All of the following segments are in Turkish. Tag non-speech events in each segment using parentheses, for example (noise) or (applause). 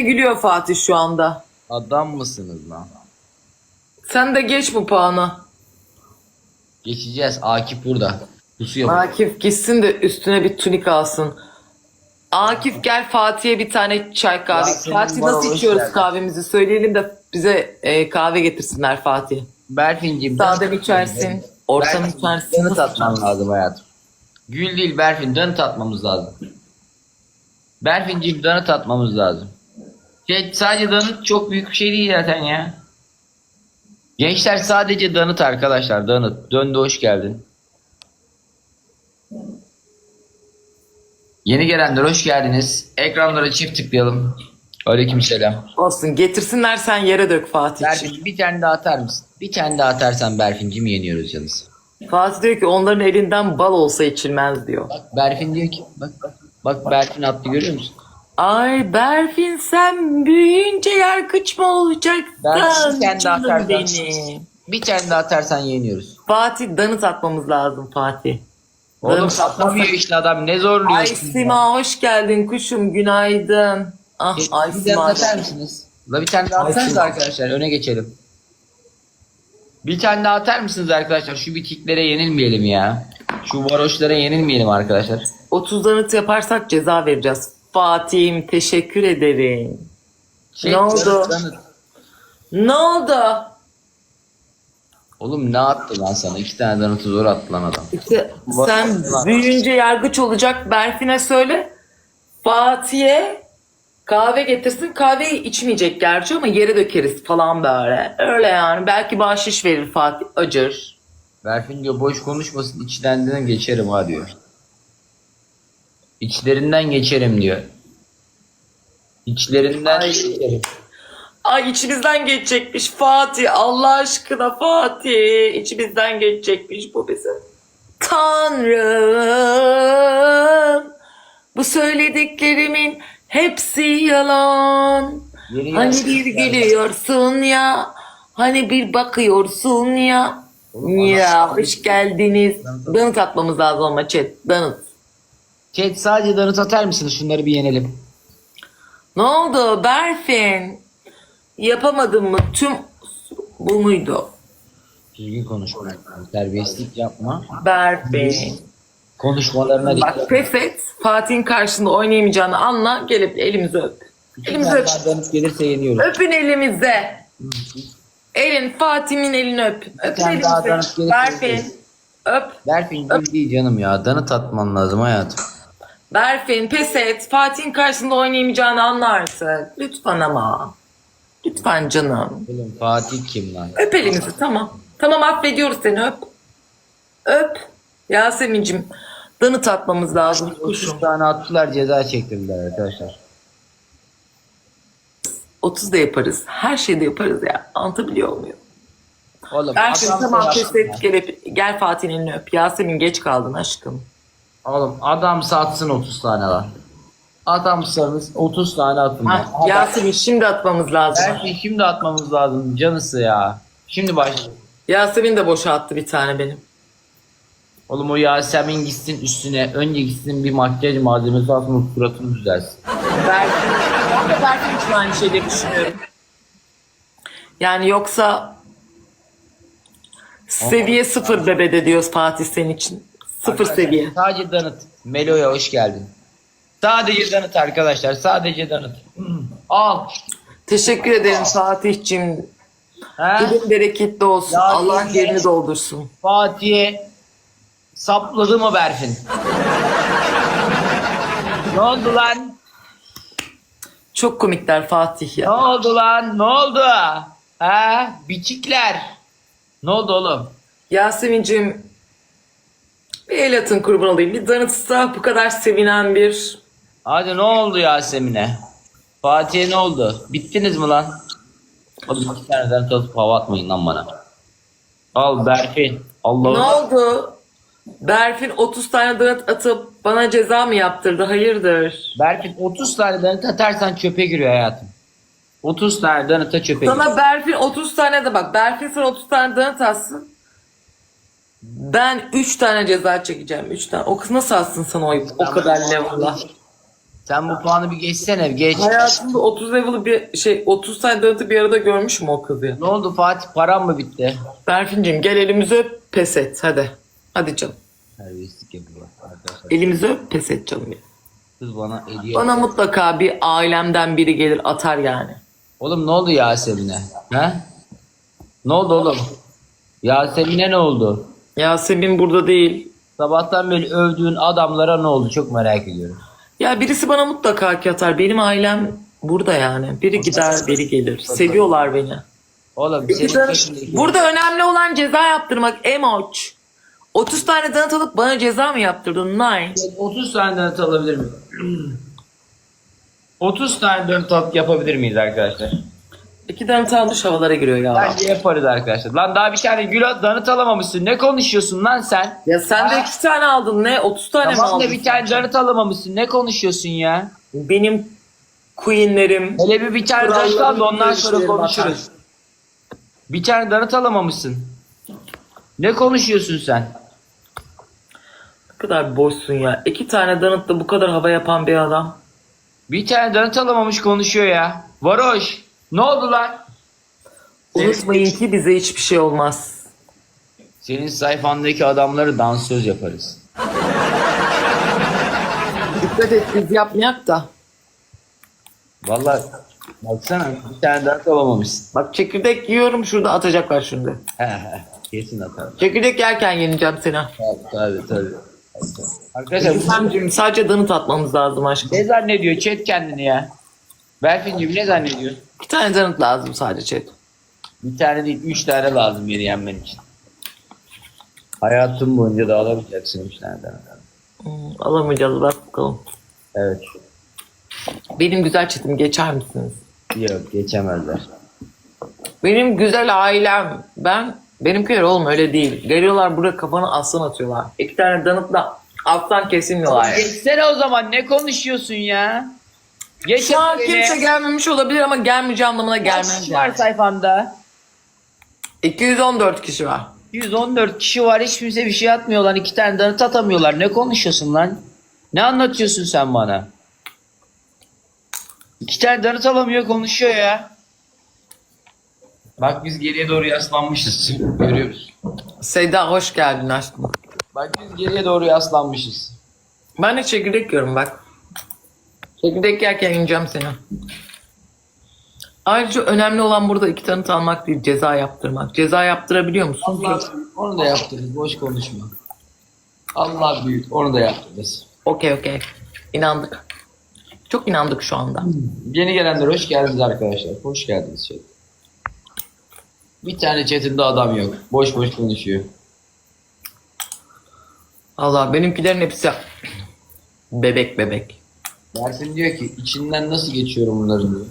gülüyor Fatih şu anda. Adam mısınız lan? Sen de geç bu puanı. Geçeceğiz. Akif burada. Pusuyor. Akif gitsin de üstüne bir tunik alsın. Akif gel Fatih'e bir tane çay kahve. Fatih bana nasıl hoş içiyoruz geldin. kahvemizi söyleyelim de bize e, kahve getirsinler Fatih. Berfin'cim. Sade mi içersin? Orta mı Berfin, içersin? Danıt Nasıl atman lazım hayatım. Gül değil Berfin. Danıt atmamız lazım. Berfin'cim danıt atmamız lazım. Şey, sadece danıt çok büyük bir şey değil zaten ya. Gençler sadece danıt arkadaşlar. Danıt. Döndü hoş geldin. Yeni gelenler hoş geldiniz. Ekranlara çift tıklayalım. Aleykümselam. Olsun getirsinler sen yere dök Fatih. Berfin bir tane daha atar mısın? Bir tane daha atarsan Berfin'cim yeniyoruz canız. Fatih diyor ki onların elinden bal olsa içilmez diyor. Bak Berfin diyor ki bak bak. Bak Berfin attı görüyor musun? Ay Berfin sen büyüyünce yargıç mı olacaksın? Berfin sen de Canım atarsan. benim. Bir tane daha atarsan yeniyoruz. Fatih danıt atmamız lazım Fatih. Oğlum Danıt işte adam ne zorluyorsun? Ay Sima hoş geldin kuşum günaydın. Ah Ay Bir tane Sima. atar mısınız? La bir tane daha atarsanız arkadaşlar öne geçelim. Bir tane daha atar mısınız arkadaşlar? Şu bitiklere yenilmeyelim ya. Şu varoşlara yenilmeyelim arkadaşlar. 30 danıt yaparsak ceza vereceğiz. Fatih'im teşekkür ederim. Şey, Ne oldu? danıt. Ne oldu? Oğlum ne attı lan sana? İki tane danıtı zor attı lan adam. İşte sen büyüyünce yargıç olacak Berfin'e söyle. Fatih'e kahve getirsin. Kahveyi içmeyecek gerçi ama yere dökeriz falan böyle. Öyle yani. Belki bahşiş verir Fatih. Acır. Berfin diyor boş konuşmasın içlerinden geçerim ha diyor. İçlerinden geçerim diyor. İçlerinden Ay. geçerim. Ay içimizden geçecekmiş Fatih. Allah aşkına Fatih. İçimizden geçecekmiş bu bizim. Tanrım. Bu söylediklerimin hepsi yalan. Yeni Hani bir gülüyorsun ya. Hani bir bakıyorsun ya. Oğlum, Ya hoş geldiniz. Danıt atmamız lazım ama chat. Danıt. Chat sadece danıt atar mısınız? Şunları bir yenelim. Ne oldu Berfin? Yapamadın mı? Tüm bu muydu? Düzgün konuşma. Terbiyesizlik yapma. Berfin. Konuşmalarına dikkat. Bak pes et. Fatih'in karşısında oynayamayacağını anla. Gelip elimizi öp. İki Elimizi öp. danıt gelirse yeniyoruz. Öpün elimize. Elin Fatih'in elini öp. Öpün tane daha gelirse Berfin. Öp. Berfin gül değil canım ya. Danıt atman lazım hayatım. Berfin pes et. Fatih'in karşısında oynayamayacağını anla artık. Lütfen ama. Lütfen canım. Oğlum Fatih kim lan? Öp elimizi tamam. Tamam affediyoruz seni öp. Öp. Yasemin'cim danıt atmamız lazım. 30 tane attılar ceza çektirdiler arkadaşlar. 30 da yaparız. Her şeyi de yaparız ya. Anlatabiliyor muyum? Oğlum Berfin adam tamam pes et. Gel, gel Fatih'in elini öp. Yasemin geç kaldın aşkım. Oğlum adam satsın 30 tane lan. Adamsanız 30 tane atın. lan. Hah, Yasemin şimdi atmamız lazım. Berfin şimdi atmamız lazım canısı ya. Şimdi başla. Yasemin de boşa attı bir tane benim. Oğlum o Yasemin gitsin üstüne. Önce gitsin bir makyaj malzemesi alsın o suratını düzelsin. Berfin. Ben de Berfin için aynı şeyleri düşünüyorum. Yani yoksa seviye sıfır bebede diyoruz Fatih senin için. Sıfır seviye. Sadece danıt. Melo'ya hoş geldin. Sadece danıt arkadaşlar. Sadece danıt. Hmm. Al. Teşekkür ederim Fatih'cim. Bugün bereketli olsun. Ya Allah yerini doldursun. Fatih'e sapladı mı Berfin? (laughs) ne oldu lan? Çok komikler Fatih Ne ya. oldu lan? Ne oldu? Ha? Biçikler. Ne oldu oğlum? Yasemin'cim bir el atın kurban olayım. Bir danıtsa bu kadar sevinen bir Hadi ne oldu Yasemin'e? Fatih'e ne oldu? Bittiniz mi lan? Oğlum iki taneden tutup hava atmayın lan bana. Al Berfin. Ne Allah'ım. oldu? Berfin 30 tane donut atıp bana ceza mı yaptırdı? Hayırdır? Berfin 30 tane donut atarsan çöpe giriyor hayatım. 30 tane donut'a çöpe giriyor. Sana Berfin 30 tane de bak. Berfin sana 30 tane donut atsın. Ben 3 tane ceza çekeceğim. 3 tane. O kız nasıl atsın sana o, o kadar level'la? Sen bu puanı bir geçsene geç. Hayatımda 30 level'ı bir şey 30 tane donatı bir arada görmüş mü o kız ya? Ne oldu Fatih param mı bitti? Berfin'cim gel elimizi öp pes et hadi. Hadi canım. Terbiyesizlik yapıyor arkadaşlar. Elimizi öp pes et canım. Kız bana hediye. Bana mutlaka bir ailemden biri gelir atar yani. Oğlum ne oldu Yasemin'e? He? Ne oldu oğlum? Yasemin'e ne oldu? Yasemin burada değil. Sabahtan beri övdüğün adamlara ne oldu? Çok merak ediyorum. Ya birisi bana mutlaka ki atar. Benim ailem burada yani. Biri gider biri gelir. Seviyorlar beni. Oğlum senin peşindeki- Burada önemli olan ceza yaptırmak emoç. 30 tane donat alıp bana ceza mı yaptırdın? Nine. 30 tane donut alabilir miyim? (clears throat) 30 tane donut alıp yapabilir miyiz arkadaşlar? İki donat almış havalara giriyor ya. Bence yaparız arkadaşlar. Lan daha bir tane gül donut alamamışsın. Ne konuşuyorsun lan sen? Ya sen de iki tane aldın ne? 30 tane mi Tamam aldın? da bir tane donut alamamışsın. Ne konuşuyorsun ya? Benim queenlerim. Hele bir bir tane donut al da ondan sonra konuşuruz. Bir tane donut alamamışsın. Ne konuşuyorsun sen? Ne kadar boşsun ya. İki tane donutla bu kadar hava yapan bir adam. Bir tane donut alamamış konuşuyor ya. Varoş. Ne oldu lan? Unutmayın ki bize hiçbir şey olmaz. Senin sayfandaki adamları dansöz yaparız. Dikkat et biz yapmayak da. Vallahi baksana bir tane donut alamamışsın. Bak çekirdek yiyorum şurada atacaklar şimdi. He he. Kesin atarım. Çekirdek yerken yeneceğim seni. Tabii tabii. tabii. Arkadaşlar bu Gizemciğim sadece donut atmamız lazım aşkım. ne zannediyor chat kendini ya? Berfin'cim ne zannediyor? İki tane donut lazım sadece. Bir tane değil üç tane lazım yeri yenmen için. Hayatım boyunca da alamayacaksın üç tane donut. Hmm, alamayacağız bak bakalım. Evet. Benim güzel çetim geçer misiniz? Yok geçemezler. Benim güzel ailem. Ben benimkiler oğlum öyle değil. Geliyorlar buraya kafanı aslan atıyorlar. İki tane donutla aslan kesilmiyorlar. Geçsene o zaman ne konuşuyorsun ya? Geç Şu an beni. kimse gelmemiş olabilir ama gelmeyeceği anlamına Kaç gelmez kişi var yani. sayfanda? 214 kişi var. 114 kişi var hiç kimse bir şey atmıyor lan. iki tane donut atamıyorlar. Ne konuşuyorsun lan? Ne anlatıyorsun sen bana? İki tane donut alamıyor konuşuyor ya. Bak biz geriye doğru yaslanmışız. Görüyoruz. Seda hoş geldin aşkım. Bak biz geriye doğru yaslanmışız. Ben de çekirdek yiyorum bak. Çekirdek yerken ineceğim seni. Ayrıca önemli olan burada iki tanıt almak değil, ceza yaptırmak. Ceza yaptırabiliyor musun? Allah büyük. Onu da yaptırırız. Boş konuşma. Allah büyük. Onu da yaptırırız. Okey okey. İnandık. Çok inandık şu anda. Yeni gelenler hoş geldiniz arkadaşlar. Hoş geldiniz. Bir tane chatinde adam yok. Boş boş konuşuyor. Allah benimkilerin hepsi bebek bebek. Dersin diyor ki içinden nasıl geçiyorum bunların diyor.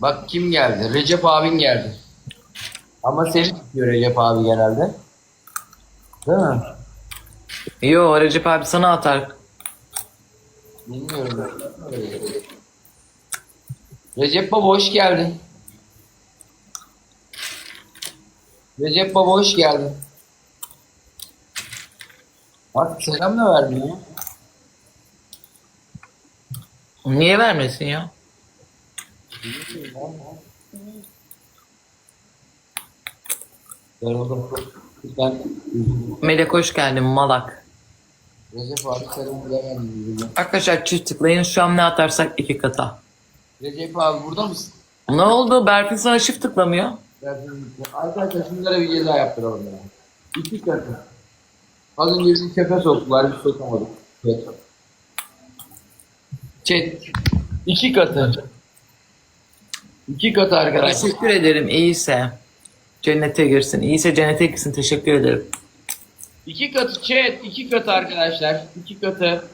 Bak kim geldi? Recep abin geldi. Ama seni tutuyor Recep abi genelde. Değil mi? Yo Recep abi sana atar. Bilmiyorum. Recep Baba hoş geldin. Recep Baba hoş geldin. Bak selam da vermiyor. Niye vermesin ya? Yoruldum. Ben Melek hoş geldin malak. Recep abi selam bile vermiyor. Arkadaşlar çift tıklayın şu an ne atarsak iki kata. Recep abi burada mısın? Ne oldu? Berfin sana çift tıklamıyor. Arkadaşlar şunlara bir ceza yaptıralım ya. İki katı. Az önce bizi köpe soktular, biz sokamadık. Evet. Chat. İki katı. İki katı arkadaşlar. Teşekkür ederim iyiyse. Cennete girsin. İyiyse cennete girsin. Teşekkür ederim. İki katı chat, iki katı arkadaşlar. İki katı.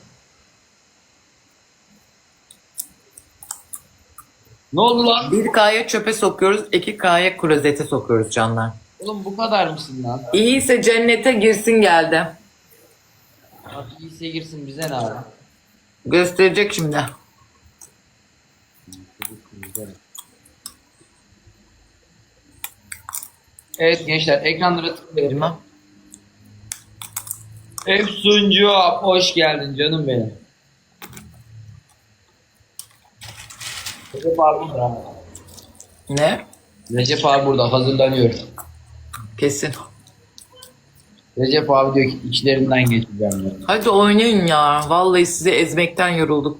Ne oldu lan? Bir K'ya çöpe sokuyoruz. iki K'ya klozete sokuyoruz canlar. Oğlum bu kadar mısın lan? İyiyse cennete girsin geldi. Bak iyiyse girsin bize ne abi? Gösterecek şimdi. Evet gençler ekranlara tıklayalım. Bilmem. Efsuncu hoş geldin canım benim. Recep abi burada. Ne? Recep abi burada hazırlanıyor. Kesin. Recep abi diyor ki içlerinden geçeceğim. diyor. Hadi oynayın ya. Vallahi sizi ezmekten yorulduk.